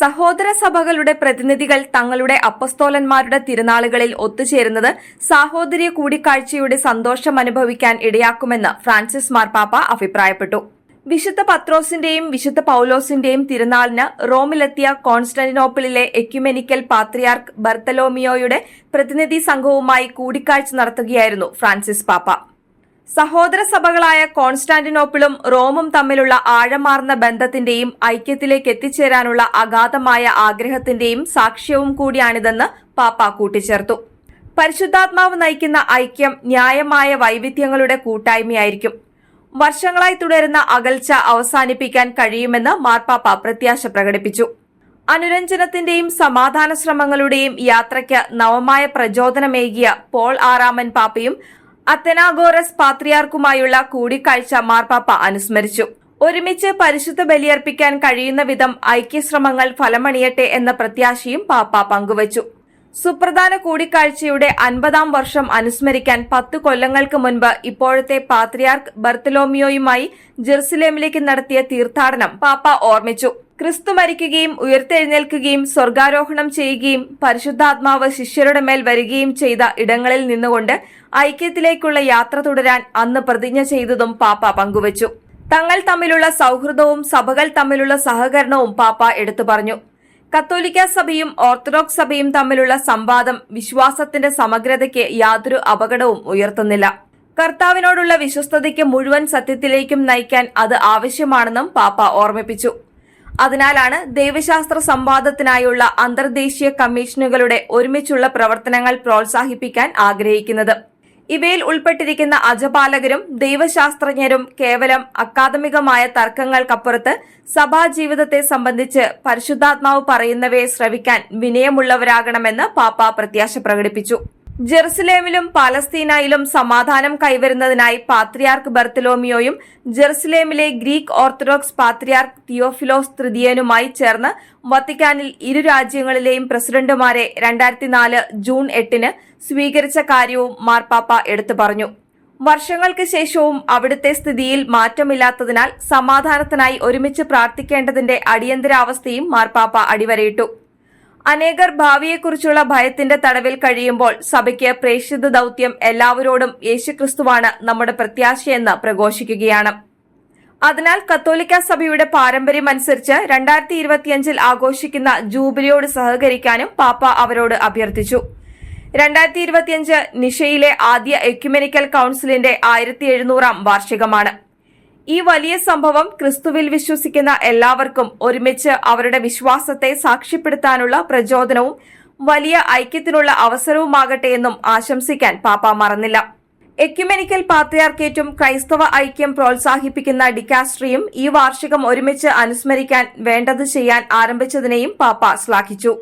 സഹോദര സഭകളുടെ പ്രതിനിധികൾ തങ്ങളുടെ അപ്പസ്തോലന്മാരുടെ തിരുനാളുകളിൽ ഒത്തുചേരുന്നത് സാഹോദര്യ കൂടിക്കാഴ്ചയുടെ സന്തോഷം അനുഭവിക്കാൻ ഇടയാക്കുമെന്ന് ഫ്രാൻസിസ് മാർപ്പാപ്പ അഭിപ്രായപ്പെട്ടു. വിശുദ്ധ പത്രോസിന്റെയും വിശുദ്ധ പൌലോസിന്റെയും തിരുനാളിന് റോമിലെത്തിയ കോൺസ്റ്റന്റിനോപ്പിളിലെ എക്യുമെനിക്കൽ പാത്രിയാർക്ക് ബർത്തലോമിയോയുടെ പ്രതിനിധി സംഘവുമായി കൂടിക്കാഴ്ച നടത്തുകയായിരുന്നു ഫ്രാൻസിസ് പാപ്പ. സഹോദര സഭകളായ കോൺസ്റ്റാന്റിനോപ്പിളും റോമും തമ്മിലുള്ള ആഴമാർന്ന ബന്ധത്തിന്റെയും ഐക്യത്തിലേക്ക് എത്തിച്ചേരാനുള്ള അഗാധമായ ആഗ്രഹത്തിന്റെയും സാക്ഷ്യവും കൂടിയാണിതെന്ന് പാപ്പ കൂട്ടിച്ചേർത്തു. പരിശുദ്ധാത്മാവ് നയിക്കുന്ന ഐക്യം ന്യായമായ വൈവിധ്യങ്ങളുടെ കൂട്ടായ്മയായിരിക്കും. വർഷങ്ങളായി തുടരുന്ന അകൽച്ച അവസാനിപ്പിക്കാൻ കഴിയുമെന്ന് മാർപ്പാപ്പ പ്രത്യാശ പ്രകടിപ്പിച്ചു. അനുരഞ്ജനത്തിന്റെയും സമാധാന ശ്രമങ്ങളുടെയും യാത്രയ്ക്ക് നവമായ പ്രചോദനമേകിയ പോൾ ആറാമൻ പാപ്പയും അത്തനാഗോറസ് പാത്രിയാർക്കുമായുള്ള കൂടിക്കാഴ്ച മാർപ്പാപ്പ അനുസ്മരിച്ചു. ഒരുമിച്ച് പരിശുദ്ധ ബലിയർപ്പിക്കാൻ കഴിയുന്ന വിധം ഐക്യശ്രമങ്ങൾ ഫലമണിയട്ടെ എന്ന പ്രത്യാശയും പാപ്പ പങ്കുവച്ചു. സുപ്രധാന കൂടിക്കാഴ്ചയുടെ അൻപതാം വർഷം അനുസ്മരിക്കാൻ പത്ത് കൊല്ലങ്ങൾക്ക് മുൻപ് ഇപ്പോഴത്തെ പാത്രിയാർക്ക് ബർത്തലോമിയോയുമായി ജെറുസലേമിലേക്ക് നടത്തിയ തീർത്ഥാടനം പാപ്പ ഓർമ്മിച്ചു. ക്രിസ്തു മരിക്കുകയും ഉയർത്തെഴുന്നേൽക്കുകയും സ്വർഗാരോഹണം ചെയ്യുകയും പരിശുദ്ധാത്മാവ് ശിഷ്യരുടെ മേൽ വരികയും ചെയ്ത ഇടങ്ങളിൽ നിന്നുകൊണ്ട് ഐക്യത്തിലേക്കുള്ള യാത്ര തുടരാൻ അന്ന് പ്രതിജ്ഞ ചെയ്തതും പാപ്പ പങ്കുവച്ചു. തങ്ങൾ തമ്മിലുള്ള സൗഹൃദവും സഭകൾ തമ്മിലുള്ള സഹകരണവും പാപ്പ എടുത്തു പറഞ്ഞു. കത്തോലിക്ക സഭയും ഓർത്തഡോക്സ് സഭയും തമ്മിലുള്ള സംവാദം വിശ്വാസത്തിന്റെ സമഗ്രതയ്ക്ക് യാതൊരു അപകടവും ഉയർത്തുന്നില്ല. കർത്താവിനോടുള്ള വിശ്വസ്തതയ്ക്ക് മുഴുവൻ സത്യത്തിലേക്കും നയിക്കാൻ അത് ആവശ്യമാണെന്നും പാപ്പ ഓർമ്മിപ്പിച്ചു. അതിനാലാണ് ദൈവശാസ്ത്ര സംവാദത്തിനായുള്ള അന്തർദേശീയ കമ്മീഷനുകളുടെ ഒരുമിച്ചുള്ള പ്രവർത്തനങ്ങൾ പ്രോത്സാഹിപ്പിക്കാൻ ആഗ്രഹിക്കുന്നത്. ഇവയിൽ ഉൾപ്പെട്ടിരിക്കുന്ന അജപാലകരും ദൈവശാസ്ത്രജ്ഞരും കേവലം അക്കാദമികമായ തർക്കങ്ങൾക്കപ്പുറത്ത് സഭാജീവിതത്തെ സംബന്ധിച്ച് പരിശുദ്ധാത്മാവ് പറയുന്നവയെ ശ്രവിക്കാൻ വിനയമുള്ളവരാകണമെന്ന് പാപ്പ പ്രത്യാശ പ്രകടിപ്പിച്ചു ജെറുസലേമിലും പാലസ്തീനയിലും സമാധാനം കൈവരുന്നതിനായി പാത്രിയാർക്ക് ബർത്തലോമിയോയും ജെറുസലേമിലെ ഗ്രീക്ക് ഓർത്തഡോക്സ് പാത്രിയാർക്ക് തിയോഫിലോസ് തൃതീയനുമായി ചേർന്ന് വത്തിക്കാനിൽ ഇരു രാജ്യങ്ങളിലെയും പ്രസിഡന്റുമാരെ രണ്ടായിരത്തി നാല് ജൂൺ എട്ടിന് സ്വീകരിച്ച കാര്യവും മാർപ്പാപ്പ എടുത്തു പറഞ്ഞു. വർഷങ്ങൾക്ക് ശേഷവും അവിടുത്തെ സ്ഥിതിയിൽ മാറ്റമില്ലാത്തതിനാൽ സമാധാനത്തിനായി ഒരുമിച്ച് പ്രാർത്ഥിക്കേണ്ടതിന്റെ അടിയന്തരാവസ്ഥയും മാർപ്പാപ്പ അടിവരയിട്ടു. അനേകർ ഭാവിയെക്കുറിച്ചുള്ള ഭയത്തിന്റെ തടവിൽ കഴിയുമ്പോൾ സഭയ്ക്ക് പ്രേക്ഷിത ദൌത്യം എല്ലാവരോടും യേശുക്രിസ്തുവാണ് നമ്മുടെ പ്രത്യാശയെന്ന് പ്രഘോഷിക്കുകയാണ്. അതിനാൽ കത്തോലിക്ക സഭയുടെ പാരമ്പര്യം അനുസരിച്ച് രണ്ടായിരത്തി ഇരുപത്തിയഞ്ചിൽ ആഘോഷിക്കുന്ന ജൂബിലിയോട് സഹകരിക്കാനും പാപ്പ അവരോട് അഭ്യർത്ഥിച്ചു. രണ്ടായിരത്തി ഇരുപത്തിയഞ്ച് നിഷയിലെ ആദ്യ എക്യുമെനിക്കൽ കൌൺസിലിന്റെ ആയിരത്തി എഴുന്നൂറാം വാർഷികമാണ്. ഈ വലിയ സംഭവം ക്രിസ്തുവിൽ വിശ്വസിക്കുന്ന എല്ലാവർക്കും ഒരുമിച്ച് അവരുടെ വിശ്വാസത്തെ സാക്ഷ്യപ്പെടുത്താനുള്ള പ്രചോദനവും വലിയ ഐക്യത്തിനുള്ള അവസരവുമാകട്ടെ എന്നും ആശംസിക്കാൻ പാപ്പ മറന്നില്ല. എക്യുമെനിക്കൽ പാത്രിയാർക്കേറ്റും ക്രൈസ്തവ ഐക്യം പ്രോത്സാഹിപ്പിക്കുന്ന ഡിക്കാസ്ട്രിയും ഈ വാർഷികം ഒരുമിച്ച് അനുസ്മരിക്കാൻ വേണ്ടത് ചെയ്യാൻ ആരംഭിച്ചതിനെയും പാപ്പ ശ്ലാഘിച്ചു.